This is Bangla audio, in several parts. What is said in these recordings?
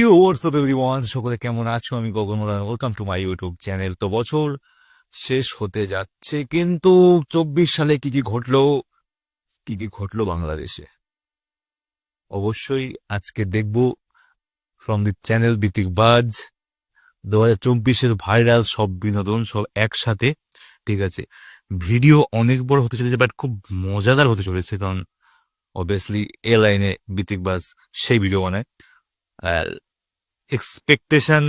ইউ হোয়াটসঅ্যাপ এভরিওয়ান সকলে কেমন আছো? আমি Gagan welcome to my YouTube channel তো বছর শেষ হতে যাচ্ছে, কিন্তু চব্বিশ সালে কি কি ঘটলো? কি কি ঘটলো বাংলাদেশে? অবশ্যই আজকে দেখব ফ্রম দি চ্যানেল বিতিক বাজ দু হাজার চব্বিশের ভাইরাল সব বিনোদন সব একসাথে, ঠিক আছে? ভিডিও অনেক বড় হতে চলেছে বাট খুব মজাদার হতে চলেছে, কারণ অবভিয়াসলি এ লাইনে বিতিক বাজ সেই ভিডিও বানায়। এক্সপেকটেশন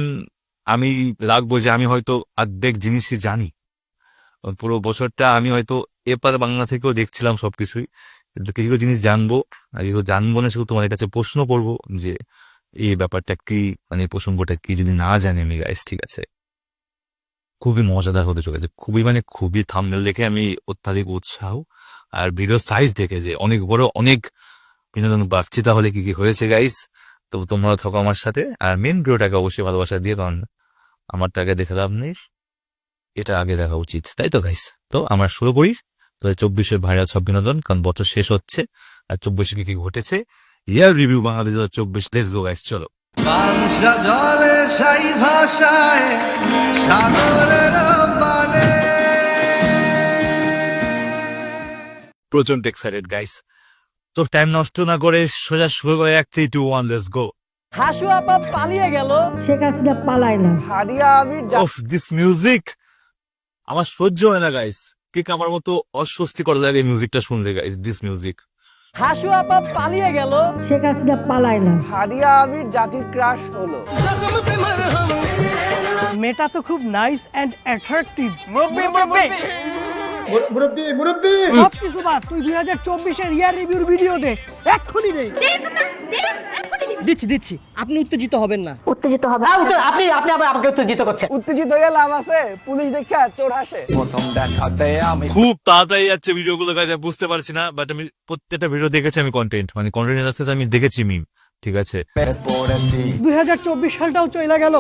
আমি রাখব যে আমি হয়তো অর্ধেক জিনিসই জানি। পুরো বছরটা আমি হয়তো এপার বাংলা থেকেও দেখছিলাম সবকিছুই। কিন্তু কিছু কিছু জিনিস জানব, আর কিছু জানব না, শুধু তোমাদের কাছে প্রশ্ন করব যে এই ব্যাপারটা কি মানে প্রসঙ্গটা কি, যদি না জানি আমি গাইস ঠিক আছে? খুবই মজাদার হতে চলেছে। খুবই মানে খুবই থামনেল দেখে আমি অত্যাধিক উৎসাহ, আর ভিডিও সাইজ দেখে যে অনেক বড়, অনেক বিনোদন পাচ্ছি, তাহলে কি কি হয়েছে গাইস তো তোমরা থাকো আমার সাথে। আর মেন ভিডিওটাকে অবশ্যই ভালোবাসা দিয়ে কারণ আমারটা আগে দেখে লাভ নেই। এটা আগে দেখা উচিত তাই তো গাইস তো আমরা শুরু করি। তো চব্বিশের ভাইরাল সব বিনোদন কারণ বছর শেষ হচ্ছে আর চব্বিশে কি কি ঘটেছে? ইয়ার রিভিউ বাংলাদেশ দু হাজার চব্বিশ। লেটস গো গাইস চলো। পাংশা জলে সাই ভাষায় সাগরের মানে প্রচণ্ড এক্সাইটেড গাইস তো টাইম নষ্ট না করে সোজা শুরু করে এক three two one let's go Hasu আপা পালিয়ে গেল। শেখ হাসিনা পালায় না। হাদিয়া আবির অফ দিস মিউজিক আমার সহ্য হয় না গাইস ঠিক আমার মতো অস্বস্তি করে লাগে এই মিউজিকটা শুনলে গাইস দিস মিউজিক হাসু আপা পালিয়ে গেল। শেখ হাসিনা পালায় না। হাদিয়া আবির জাতির ক্রাশ হলো। মেয়েটা তো খুব নাইস এন্ড অ্যাট্রাকটিভ মুরব্বি মুরব্বি মুরব্বি মুরব্বি! সব কিছু বাদ তুই দুই হাজার চব্বিশের ইয়ার রিভিউর ভিডিও দে। এক্ষুনি দে। দিচ্ছি দিচ্ছি। আপনি উত্তেজিত হবেন না। উত্তেজিত হবে। আপনি আপনি আবার আমাকে উত্তেজিত করছেন। উত্তেজিত হয়ে লাভ আছে পুলিশ দেখা চোর হাসে। খুব তাড়াতাড়ি যাচ্ছে ভিডিওগুলো গাইজ বুঝতে পারছি না বাট আমি প্রত্যেকটা ভিডিও দেখেছি আমি কন্টেন্ট মানে কন্টেন্ট আসতে আমি দেখেছি মিম ঠিক আছে? দুই হাজার চব্বিশ সালটাও চলে গেল।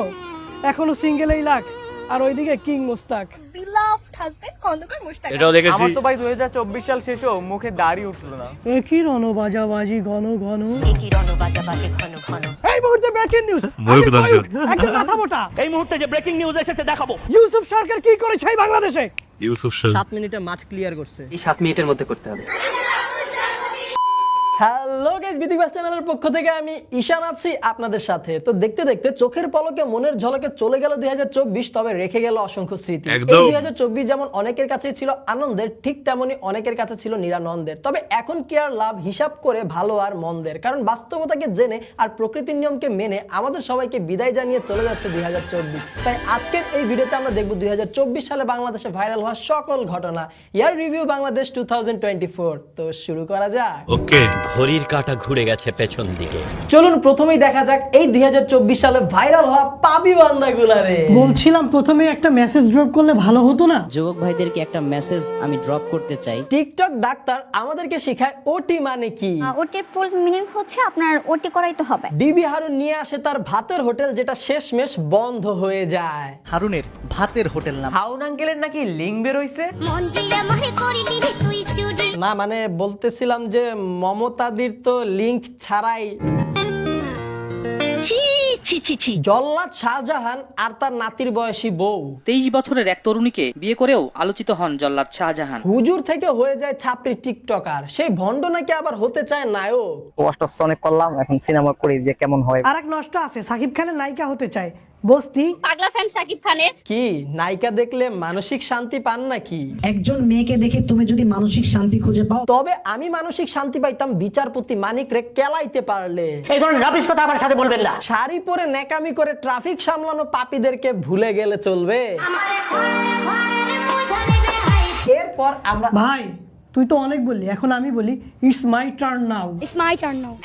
এখনও সিঙ্গেলেই লাখ। আর ওইদিকে king Mustaq. Beloved husband Khondaker Mushtaq এটাও দেখেছি। ভাই দুই হাজার চব্বিশ সাল শেষও মুখে দাড়ি উঠল না। একই রণবাজাবাজি ঘন ঘন। একই রণ বাজা বাজে ঘন ঘন। এই মুহূর্তে ব্রেকিং নিউজ ময়ূরকদঞ্জন। একটা কথা মোটা। এই মুহূর্তে যে ব্রেকিং নিউজ এসেছে দেখাবো। ইউসুফ সরকার কি করেছে এই বাংলাদেশে? ইউসুফ শাহ সাত মিনিটে মাঠ ক্লিয়ার করছে। এই সাত মিনিটের মধ্যে করতে হবে। হ্যালো গাইস বিদিক বাস চ্যানেলের পক্ষ থেকে আমি ঈশান আছি আপনাদের সাথে। তো দেখতে দেখতে চোখের পলকে মনের ঝলকে চলে গেল দুই তবে রেখে গেল অসংখ্য স্মৃতি। এই একদম। দুই যেমন অনেকের কাছে ছিল আনন্দের ঠিক তেমনি অনেকের কাছে ছিল নিরানন্দের। তবে এখন কি আর লাভ? হিসাব করে ভালো আর মন্দের। কারণ বাস্তবতাকে জেনে আর প্রকৃতির নিয়মকে মেনে আমাদের সবাইকে বিদায় জানিয়ে চলে যাচ্ছে দুই হাজার চব্বিশ। তাই আজকের এই ভিডিওতে আমরা দেখব দুই হাজার চব্বিশ সালে বাংলাদেশে ভাইরাল হওয়া সকল ঘটনা। ইয়ার রিভিউ বাংলাদেশ টু তো শুরু করা যাক। ওকে। ঘড়ির কাঁটা ঘুরে গেছে পেছন দিকে। চলুন প্রথমেই দেখা যাক এই দুই সালে ভাইরাল হওয়া পাবি বান্দাগুলারে বলছিলাম প্রথমে একটা মেসেজ ড্রপ করলে ভালো হতো না? যুবক ভাইদেরকে একটা মেসেজ আমি ড্রপ করতে চাই। টিকটক ডাক্তার আমাদেরকে শেখায় ওটি মানে কি। ওটির ফুল মিনিং হচ্ছে আপনার ওটি করাই তো হবে। ডিবি হারুন নিয়ে আসে তার ভাতের হোটেল যেটা শেষমেশ বন্ধ হয়ে যায়। হারুনের ভাতের হোটেল নাম। হাউন আঙ্কেলের নাকি লিঙ্ক বেরোইছে? না মানে বলতেছিলাম যে মমতাদির তো লিংক ছাড়াই। জল্লাদ শাহজাহান আর তার নাতির বয়সী বউ। তেইশ বছরের এক তরুণীকে বিয়ে করেও আলোচিত হন জল্লাদ শাহজাহান। হুজুর থেকে হয়ে যায় ছাপড়ি টিকটকার। সেই ভণ্ড নাকি আবার হতে চায় নায়ক? অনেক করলাম এখন সিনেমা করি যে কেমন হয়। আর এক নষ্ট আছে সাকিব খানের নায়িকা হতে চায়। বস্তি? পাগলা ফ্যান সাকিব খানের। কি নায়িকা দেখলে মানসিক শান্তি পান নাকি? একজন মেয়েকে দেখে তুমি যদি মানসিক শান্তি খুঁজে পাও? তবে আমি মানসিক শান্তি পাইতাম বিচারপতি মানিক রে কেলাইতে পারলে। এই ধরনের রাবিশ কথা আমার সাথে বলবেন না। শাড়ি পরে নেকামি করে ট্রাফিক সামলানো পাপীদেরকে ভুলে গেলে চলবে। এরপর আমরা ভাই তুই তো অনেক বললি এখন আমি বলি it's my turn now it's my turn now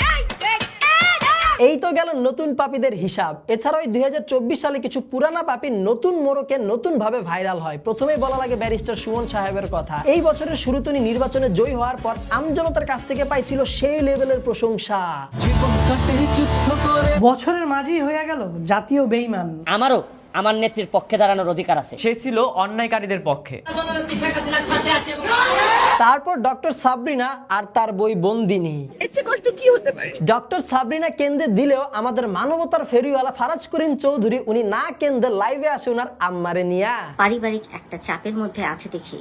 এই তো গেল নতুন পাপীদের হিসাব। এছাড়াও দুই হাজার চব্বিশ সালে কিছু পুরানা পাপি নতুন মোড়কে নতুন ভাবে ভাইরাল হয়। প্রথমে বলা লাগে ব্যারিস্টার সুমন সাহেবের কথা। এই বছরের শুরু তিনি নির্বাচনে জয়ী হওয়ার পর আমজনতার কাছ থেকে পাইছিল সেই লেভেলের প্রশংসা। বছরের মাঝেই হয়ে গেল জাতীয় বেইমান। আমারও আমার নেত্রীর পক্ষে দাঁড়ানোর অধিকার আছে। সে ছিল অন্যায়কারীদের পক্ষে। তারপর ডক্টর সাবরিনা আর তার বই বন্দিনী। ডক্টর সাবরিনা কেন্দ্রে দিলেও আমাদের মানবতার ফেরিওয়ালা ফারাজ করিম চৌধুরী উনি না কেন্দ্রে লাইভে আসে উনার আম্মারে নিয়া। পারিবারিক একটা চাপের মধ্যে আছে দেখি।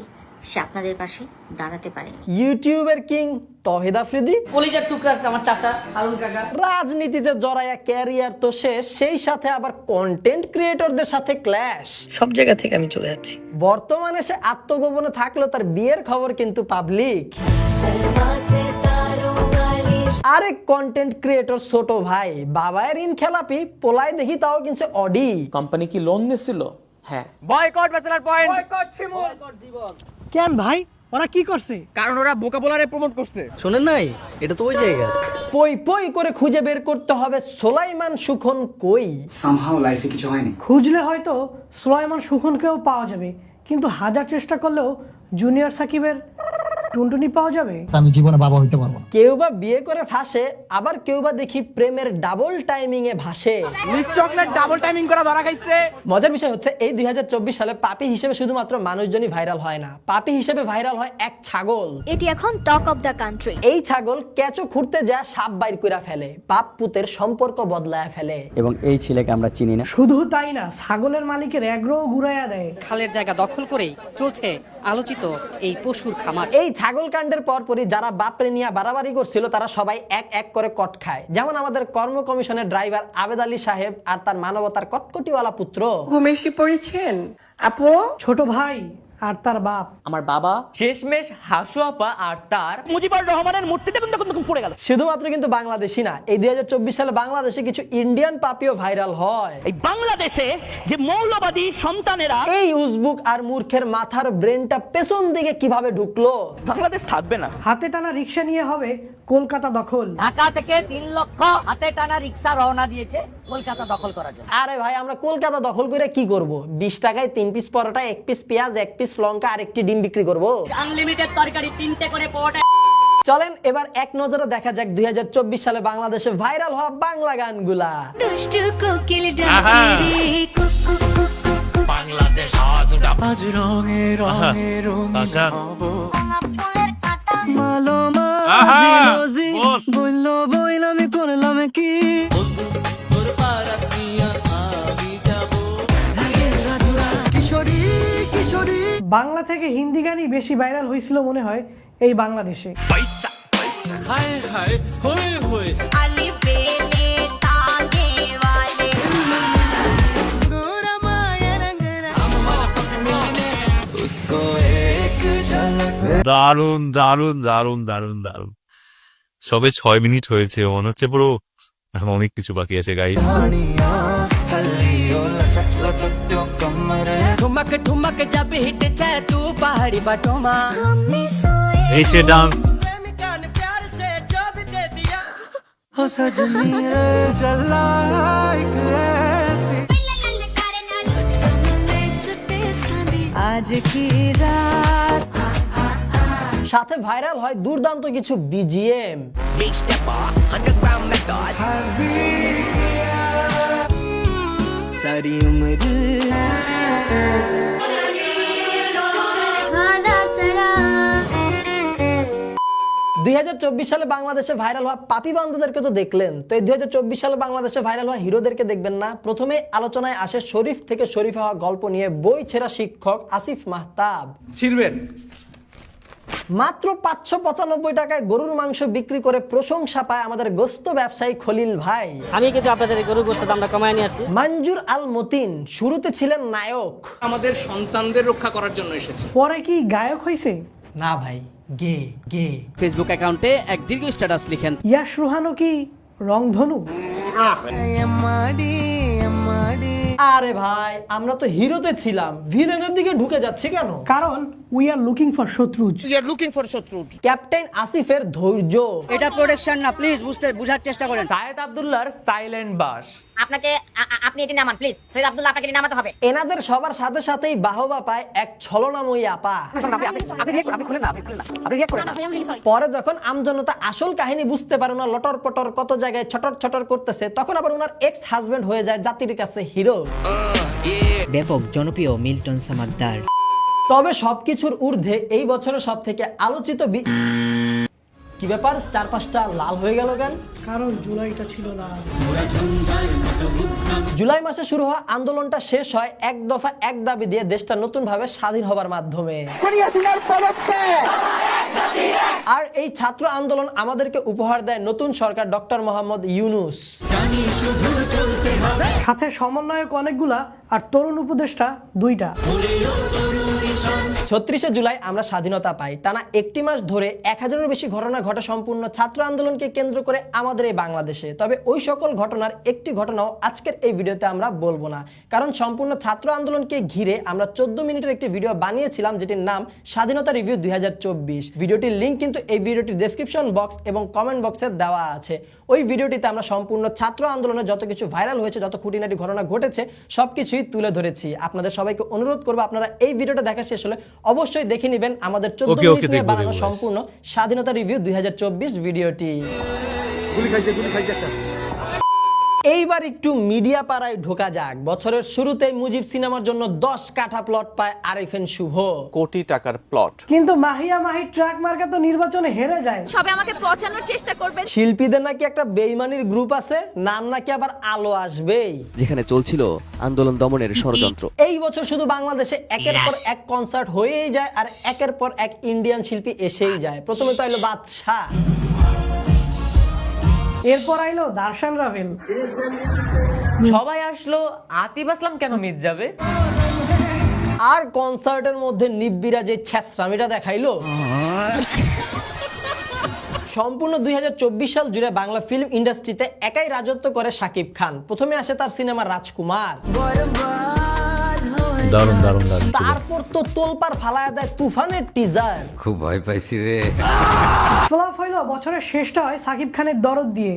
সে আপনাদের পাশে দাঁড়াতে পারেনি। ইউটিউবের কিং তহিদ আফ্রিদি। কলিজার টুকরা আমার চাচা হারুন কাকা। রাজনীতিতে জড়াইয়া ক্যারিয়ার তো শেষ সেই সাথে আবার কন্টেন্ট ক্রিয়েটরদের সাথে ক্ল্যাশ সব জায়গা থেকে আমি চলে যাচ্ছি। বর্তমানে সে আত্মগোপনে থাকলেও তার বিয়ের খবর কিন্তু পাবলিক আরেক কন্টেন্ট ক্রিয়েটর ছোট ভাই বাবায়ের ঋণ খেলাপি পোলাই দেখি তাও কিন্তু অডি কোম্পানি কি লোন নিছিল? হ্যাঁ বয়কট ব্যাচেলার পয়েন্ট কেন ভাই? ওরা কি করছে? কারণ ওরা বোকা বোলারে প্রমোট করছে। শোনেন নাই? এটা তো ওই জায়গা। পই পই করে খুঁজে বের করতে হবে সোলাইমান সুখন কই? সামহাও লাইফে কিছু হয়নি। খুঁজলে হয়তো সোলাইমান সুখনকেও পাওয়া যাবে কিন্তু হাজার চেষ্টা করলেও জুনিয়র সাকিবের টুনটুনি পাওয়া যাবে? আমি জীবনে বাবা হইতে পারব কেউ বা বিয়ে করে ভাসে আবার কেউ বা দেখি প্রেমের ডাবল টাইমিং এ ভাসে। মিস চকলেট ডাবল টাইমিং করা ধরা খাইছে। মজার বিষয় হচ্ছে এই দুই সালে পাপি হিসেবে শুধুমাত্র মানুষজনই ভাইরাল হয় না। পাপি হিসেবে ভাইরাল হয় এক ছাগল। এটি এখন টক অফ দ্য কান্ট্রি এই ছাগল কেঁচো খুঁড়তে যা সাপ বাইর করে ফেলে। বাপ পুতের সম্পর্ক বদলায় ফেলে। এবং এই ছেলেকে আমরা চিনি না। শুধু তাই না ছাগলের মালিকের এগ্রো ঘুরাইয়া দেয়। খালের জায়গা দখল করেই চলছে আলোচিত এই পশুর খামার। এই ছাগল কাণ্ডের পরপরই যারা বাপরে নিয়ে বাড়াবাড়ি করছিল তারা সবাই এক এক করে কট খায়। যেমন আমাদের কর্ম কমিশনের ড্রাইভার আবেদ আলী সাহেব আর তার মানবতার কটকটিওয়ালা পুত্র। ঘুমেশি পড়েছেন আপু? ছোট ভাই আর তার বাপ। আমার বাবা। শেষমেশ হাসু আপা আর তার মুজিবুর রহমানের মূর্তিটা কিন্তু দেখুন পড়ে গেল। শুধুমাত্র কিন্তু বাংলাদেশি না এই দুই সালে বাংলাদেশে কিছু ইন্ডিয়ান পাপিও ভাইরাল হয়। এই বাংলাদেশে যে মৌলবাদী সন্তানেরা এই উজবুক আর মূর্খের মাথার ব্রেনটা পেছন দিকে কীভাবে ঢুকলো? বাংলাদেশ থাকবে না। হাতে টানা রিক্সা নিয়ে হবে কলকাতা দখল। ঢাকা থেকে তিন লক্ষ হাতে টানা রিক্সা রওনা দিয়েছে। কলকাতা দখল করার জন্য আরে ভাই আমরা কলকাতা দখল করে কি করব? বিশ টাকায় তিন পিস পরোটা এক পিস পেঁয়াজ এক পিস লঙ্কা আর একটি ডিম বিক্রি করব? আনলিমিটেড তরকারি তিনটে করে পোটা চলেন এবার এক নজরে দেখা যাক দুই সালে বাংলাদেশে ভাইরাল হওয়া বাংলা গানগুলা। দুষ্টু কোকিল আজ রঙে রঙে মাঝি বলল বইল আমি করলাম কি? বাংলা থেকে হিন্দি গানই বেশি ভাইরাল হয়েছিল মনে হয় এই বাংলাদেশে। দারুণ দারুণ দারুণ দারুণ দারুণ। সবে ছয় মিনিট হয়েছে মনে হচ্ছে পুরো এখন অনেক কিছু বাকি আছে গাইস ঠুমক ঠুমক जब हिट छे तू पहाड़ी बटोमा এই সে ডান্স हो सजनी रे जला एक ऐसी आज की रात সাথে ভাইরাল হয় দুর্দান্ত কিছু বিজিএম सारी उम्र দুই সালে বাংলাদেশে ভাইরাল হওয়া পাপি বান্ধবদেরকে তো দেখলেন তো এই দুই সালে বাংলাদেশে ভাইরাল হওয়া হিরোদেরকে দেখবেন না প্রথমে আলোচনায় আসে শরীফ থেকে শরীফ হওয়া গল্প নিয়ে বই ছেঁড়া শিক্ষক আসিফ মাহতাব ছিড়বেন মাত্র পাঁচশো পঁচানব্বই টাকায় গরুর মাংস বিক্রি করে প্রশংসা পায় আমাদের গোস্ত ব্যবসায়ী খলিল ভাই। আমি কিন্তু আপনাদের গরু গোস্তের দামটা কমায় নিয়ে আসছি। মঞ্জুর আল মতিন শুরুতে ছিলেন নায়ক। আমাদের সন্তানদের রক্ষা করার জন্য এসেছে। পরে কি গায়ক হয়েছে না ভাই গে গে। ফেসবুক অ্যাকাউন্টে এক দীর্ঘ স্ট্যাটাস লিখেন। ইয়াশ রুহানো কি রংধনু? আরে ভাই আমরা তো হিরোতে ছিলাম। ভিলেনের দিকে ঢুকে যাচ্ছি কেন? কারণ উই আর লুকিং ফর শত্রুজ ক্যাপ্টেন আসিফের ধৈর্য। এটা প্রোটেকশন না প্লিজ বুঝতে বুঝার চেষ্টা করেন। সায়েদ আব্দুল্লাহর সাইলেন্ট বাস। আপনাকে আপনি এটি নামান প্লিজ সৈয়দ আব্দুল্লাহ আপনাকে এটি নামাতে হবে। এনাদের সবার সাথে সাথেই বাহবা পায় এক ছলনাময়ী আপা। পরে যখন আমজনতা আসল কাহিনী বুঝতে পারে না লটর পটর কত জায়গায় ছটর ছটর করতেছে তখন আবার ওনার এক্স হাজবেন্ড হয়ে যায় জাতির কাছে হিরো। ব্যাপক জনপ্রিয় মিল্টন সামাদ্দার। তবে সবকিছুর ঊর্ধ্বে এই বছরের সব থেকে আলোচিত কি ব্যাপার? চার পাঁচটা লাল হয়ে গেল কেন? কারণ জুলাইটা ছিল না জুলাই মাসে শুরু হওয়া আন্দোলনটা শেষ হয় এক দফা এক দাবি দিয়ে দেশটা নতুন ভাবে স্বাধীন হবার মাধ্যমে। আর এই ছাত্র আন্দোলন আমাদেরকে উপহার দেয় নতুন সরকার ডক্টর মোহাম্মদ ইউনুস। সাথে সমন্বয়ক অনেকগুলা আর তরুণ উপদেষ্টা দুইটা। ছত্রিশে জুলাই আমরা স্বাধীনতা পাই। টানা একটি মাস ধরে এক হাজারের বেশি ঘটনা ঘটে সম্পূর্ণ ছাত্র আন্দোলনকে কেন্দ্র করে আমাদের এই বাংলাদেশে। তবে ওই সকল ঘটনার একটি ঘটনাও আজকের এই ভিডিওতে আমরা বলব না। কারণ সম্পূর্ণ ছাত্র আন্দোলনকে ঘিরে আমরা চোদ্দ মিনিটের একটি ভিডিও বানিয়েছিলাম যেটির নাম স্বাধীনতা রিভিউ দুই হাজার চব্বিশ। ভিডিওটির লিঙ্ক কিন্তু এই ভিডিওটির ডেসক্রিপশন বক্স এবং কমেন্ট বক্সে দেওয়া আছে। ওই ভিডিওটিতে আমরা সম্পূর্ণ ছাত্র আন্দোলনে যত কিছু ভাইরাল হয়েছে যত খুঁটিনাটি ঘটনা ঘটেছে সব কিছুই তুলে ধরেছি। আপনাদের সবাইকে অনুরোধ করব আপনারা এই ভিডিওটা দেখা শেষ হলে অবশ্যই দেখে নেবেন আমাদের চোদ্দ মিনিট নিয়ে বানানো সম্পূর্ণ স্বাধীনতা রিভিউ দুই হাজার চব্বিশ ভিডিওটি। এইবার একটু মিডিয়া পাড়ায় ঢোকা যাক। বছরের শুরুতেই মুজিব সিনেমার জন্য দশ কাঠা প্লট পায় আরিফেন শুভ। কোটি টাকার প্লট কিন্তু মাহিয়া মাহি ট্রাক মার্কা তো নির্বাচনে হেরে যায়। সবে আমাকে পচানোর চেষ্টা করবেন শিল্পীদের নাকি একটা বেইমানির গ্রুপ আছে নাম নাকি আবার আলো আসবেই। যেখানে চলছিল আন্দোলন দমনের ষড়যন্ত্র। এই বছর শুধু বাংলাদেশে একের পর এক কনসার্ট হয়েই যায় আর একের পর এক ইন্ডিয়ান শিল্পী এসেই যায়। প্রথমে তো আইলো বাদশাহ। এরপর আইলো দার্শান রাভেল। সবাই আসলো, আতিফ আসলাম কেন মিট যাবে? আর কনসার্টের মধ্যে নিব্বিরা যে ছ্যাসরামিটা দেখাইলো। সম্পূর্ণ দুই হাজার চব্বিশ সাল জুড়ে বাংলা ফিল্ম ইন্ডাস্ট্রিতে একাই রাজত্ব করে শাকিব খান। প্রথমে আসে তার সিনেমা রাজকুমার। দারুণ দারুণ দারুণ তারপর তো তোলপার ফালায় দেয় তুফানের টিজার খুব ভয় পাইছি রে। ফ্লপ হইল বছরের শেষটা হয় সাকিব খানের দরদ দিয়ে।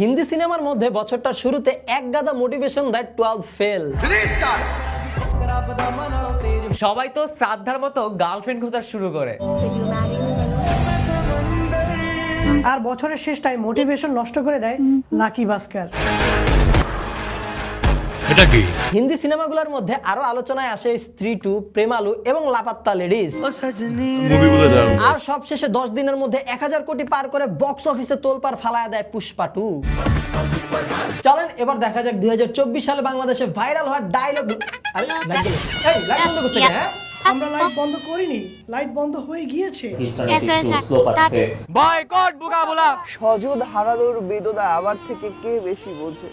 হিন্দি সিনেমার মধ্যে বছরটার শুরুতে এক গাদা মোটিভেশন দেয় টুয়েলভ ফেল সবাই তো শ্রাদ্ধার মতো গার্লফ্রেন্ড খোঁজা শুরু করে। আর বছরের শেষটায় মোটিভেশন নষ্ট করে দেয় লাকি ভাস্কর। এটা কি? হিন্দি সিনেমাগুলোর মধ্যে আরও আলোচনায় আসে স্ত্রী টু প্রেমালু এবং লাপাত্তা লেডিস। আর সবশেষে দশ দিনের মধ্যে এক হাজার কোটি পার করে বক্স অফিসে তোলপার ফালায় দেয় পুষ্পা টু। চলেন এবার দেখা যাক দুই সালে বাংলাদেশে ভাইরাল হওয়ার ডায়লগ হ্যাঁ? আমরা লাইট বন্ধ করিনি লাইট বন্ধ হয়ে গিয়েছে। বয়কট বুকা বলা সজুদ হারাদুর বেদনা আমার থেকে কে বেশি বোঝে?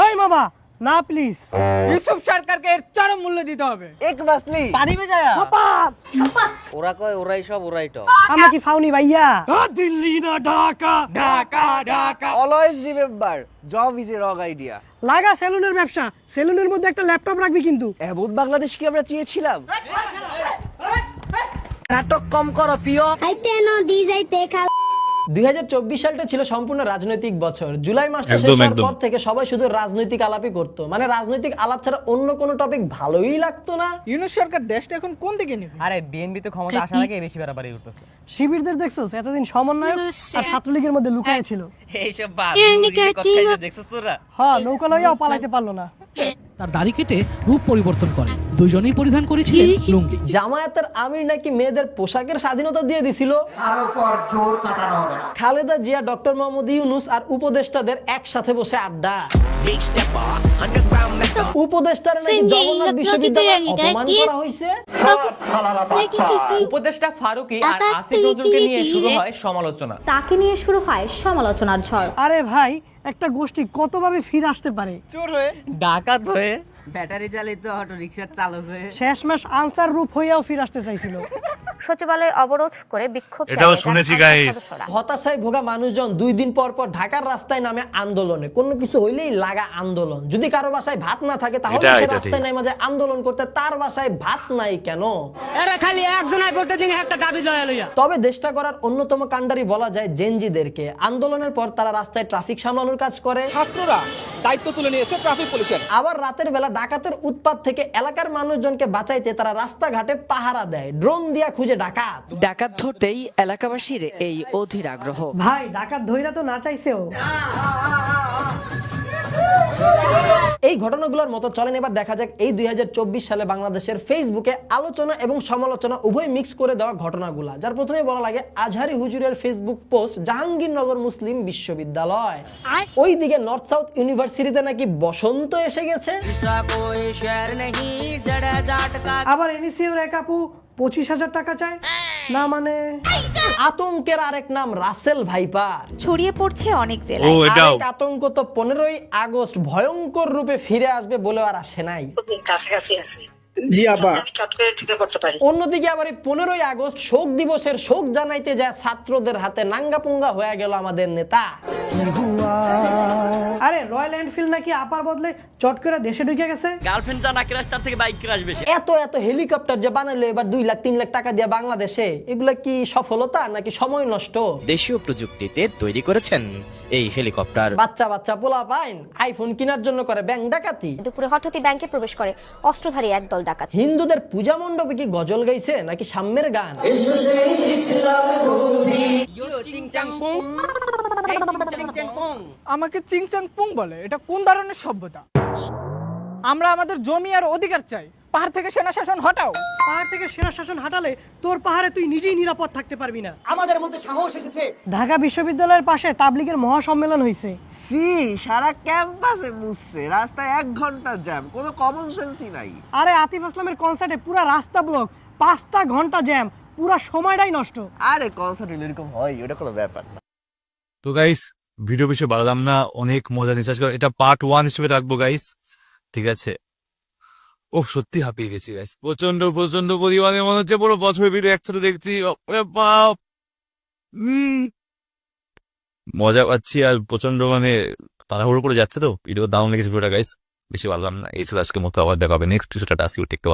ওই মামা না প্লিজ ইউসুফ সরকারকে এর চরম মূল্য দিতে হবে। এক মাসলি পানি বেজায়া ওরা কয় ওরাই সব ওরাই টপ। আমরা কি ফাউনি ভাইয়া? দিল্লি না Dhaka. Dhaka Dhaka. Always remember job is a wrong idea লাগা সেলুনের ব্যবসা সেলুনের মধ্যে একটা ল্যাপটপ রাখবি কিন্তু। এমন বাংলাদেশ কি আমরা চেয়েছিলাম? দুই সালটা ছিল সম্পূর্ণ রাজনৈতিক বছর। জুলাই মাসটা শেষ হওয়ার পর থেকে সবাই শুধু রাজনৈতিক আলাপই করতো। মানে রাজনৈতিক আলাপ ছাড়া অন্য কোনো টপিক ভালোই লাগতো না। ইউনুস সরকার দেশটা এখন কোন দিকে নেবে? আরে বিএনপি তো ক্ষমতা আসার আগে বেশি বাড়াবাড়ি উঠতেছে শিবিরদের দেখছ এতদিন সমন্বয় আর ছাত্রলীগের মধ্যে লুকায় ছিল। এইসব বাদ। দেখছিস তোরা? হ্যাঁ নৌকা লইয়াও পালাইতে পারল না। তার দাড়ি কেটে রূপ পরিবর্তন করে। দুইজনেই পরিধান করেছিলেন লুঙ্গি। জামায়াতের আমির নাকি মেয়েদের পোশাকের স্বাধীনতা দিয়ে দিছিল? জোর কাটানো হবে খালেদা জিয়া ডক্টর মোহাম্মদ ইউনুস আর উপদেষ্টাদের একসাথে বসে আড্ডা। উপদেষ্টার নাকি জগন্নাথ বিশ্ববিদ্যালয়ে অপমান করা হয়েছে? উপদেষ্টা ফারুকি আর আসিফ নজরুলকে নিয়ে শুরু হয় সমালোচনা। তাকে নিয়ে শুরু হয় সমালোচনার ঝড়। আরে ভাই একটা গোষ্ঠী কতভাবে ফিরে আসতে পারে? ডাকাত হয়ে ব্যাটারি চালিত অটো রিক্সার চালক হয়ে শেষমেশ আনসার রূপ হইয়াও ফিরে আসতে চাইছিল। সচিবালয় অবরোধ করে বিক্ষোভ এটাও শুনেছি, guys। হতাশায় ভোগা মানুষজন দুই দিন পর পর ঢাকার রাস্তায় নামে আন্দোলনে। কোনো কিছু হইলেই লাগা আন্দোলন। যদি কারও বাসায় ভাত না থাকে তাহলে সে রাস্তায় নেমে যায় আন্দোলন করতে তার বাসায় ভাত নাই কেন? এরা খালি একজনের প্রতিদিন একটা দাবি লয়া লইয়া। তবে দেশটা করার অন্যতম কাণ্ডারি বলা যায় জেনজিদেরকে। আন্দোলনের পর তারা রাস্তায় ট্রাফিক সামলানোর কাজ করে। ছাত্ররা দায়িত্ব তুলে নিয়েছে ট্রাফিক পুলিশের। আবার রাতের বেলা ডাকাতের উৎপাত থেকে এলাকার মানুষজনকে বাঁচাইতে তারা রাস্তাঘাটে পাহারা দেয়। ড্রোন দিয়া খুঁজে ডাকাত। ডাকাত ধরতেই এলাকাবাসীর এই অধীর আগ্রহ। ভাই ডাকাত ধইরা তো না চাইছেও। এই ঘটনাগুলোর মতো চলেন এবার দেখা যাক এই দুই সালে বাংলাদেশের ফেসবুকে আলোচনা এবং সমালোচনা উভয় মিক্স করে দেওয়া ঘটনাগুলা যার প্রথমে বলা লাগে আজহারি হুজুরের ফেসবুক পোস্ট জাহাঙ্গীরনগর মুসলিম বিশ্ববিদ্যালয়। ওই দিকে নর্থ সাউথ ইউনিভার্সিটিতে নাকি বসন্ত এসে গেছে। আবার এনএসিওর এক আপু পঁচিশ হাজার টাকা চায় না মানে আতঙ্কের আরেক নাম রাসেল ভাইপার। ছড়িয়ে পড়ছে অনেক ও জেলায় এটাও আতঙ্ক তো পনেরোই আগস্ট ভয়ঙ্কর রূপে ফিরে আসবে বলে আর আসে নাই। জি আপা অন্যদিকে আবার এই পনেরোই আগস্ট শোক দিবসের শোক জানাইতে যায় ছাত্রদের হাতে নাঙ্গাপুঙ্গা হয়ে গেল আমাদের নেতা। আরে রয়্যাল এনফিল্ড নাকি আপার বদলে চট করে দেশে ঢুকে গেছে? গার্লফ্রেন্ড যা না ক্রাশ তার থেকে বাইক ক্রাশ বেশি। এত এত হেলিকপ্টার যে বানালো এবার দুই লাখ তিন লাখ টাকা দিয়ে বাংলাদেশে এগুলা কি সফলতা নাকি সময় নষ্ট? দেশীয় প্রযুক্তিতে তৈরি করেছেন এই হেলিকপ্টার। বাচ্চা বাচ্চা পোলা পাইন আইফোন কেনার জন্য করে ব্যাংক ডাকাতি। দুপুরে হঠাৎই ব্যাংকে প্রবেশ করে অস্ত্রধারী একদল ডাকাত। হিন্দুদের পূজা মণ্ডপে কি গজল গাইছে নাকি সাম্যের গান? আমাকে চিংচাং পুং বলে এটা কোন ধরনের সভ্যতা? আমরা আমাদের জমি আর অধিকার চাই। পাহাড় থেকে সেনা শাসন হটাও। পাহাড় থেকে সেনা শাসন হাঁটালে তোর পাহাড়ে তুই নিজেই নিরাপদ থাকতে পারবি না। আমাদের মধ্যে সাহস এসেছে। ঢাকা বিশ্ববিদ্যালয়ের পাশে তাবলিগের মহাসম্মেলন হয়েছে সি সারা ক্যাম্পাসে মুছছে। রাস্তায় এক ঘণ্টা জ্যাম। কোনো কমন সেন্সই নাই। আরে আতিফ আসলামের কনসার্টে পুরা রাস্তা ব্লক পাঁচটা ঘণ্টা জ্যাম পুরা সময়টাই নষ্ট। আরে কনসার্ট এরকম হয় ওটা কোনো ব্যাপার না। তো গাইস ভিডিও বেশি বাড়লাম না অনেক মজা নিয়ে। করে এটা পার্ট ওয়ান হিসেবে রাখব গাইস ঠিক আছে? ও সত্যি হাঁপিয়ে গেছি গাইস প্রচণ্ড প্রচণ্ড পরিমাণে মনে হচ্ছে পুরো বছর ভিডিও একসাথে দেখছি। বাপ। মজা পাচ্ছি আর প্রচণ্ড মানে তাড়াহুড়ো করে যাচ্ছে তো। ভিডিও দাম লেগেছে ভিডিওটা গাইস বেশি ভালো না, এই ছিল আজকে মতো, আবার দেখাবে নেক্সট কিছুটা টাস্কি টেকতে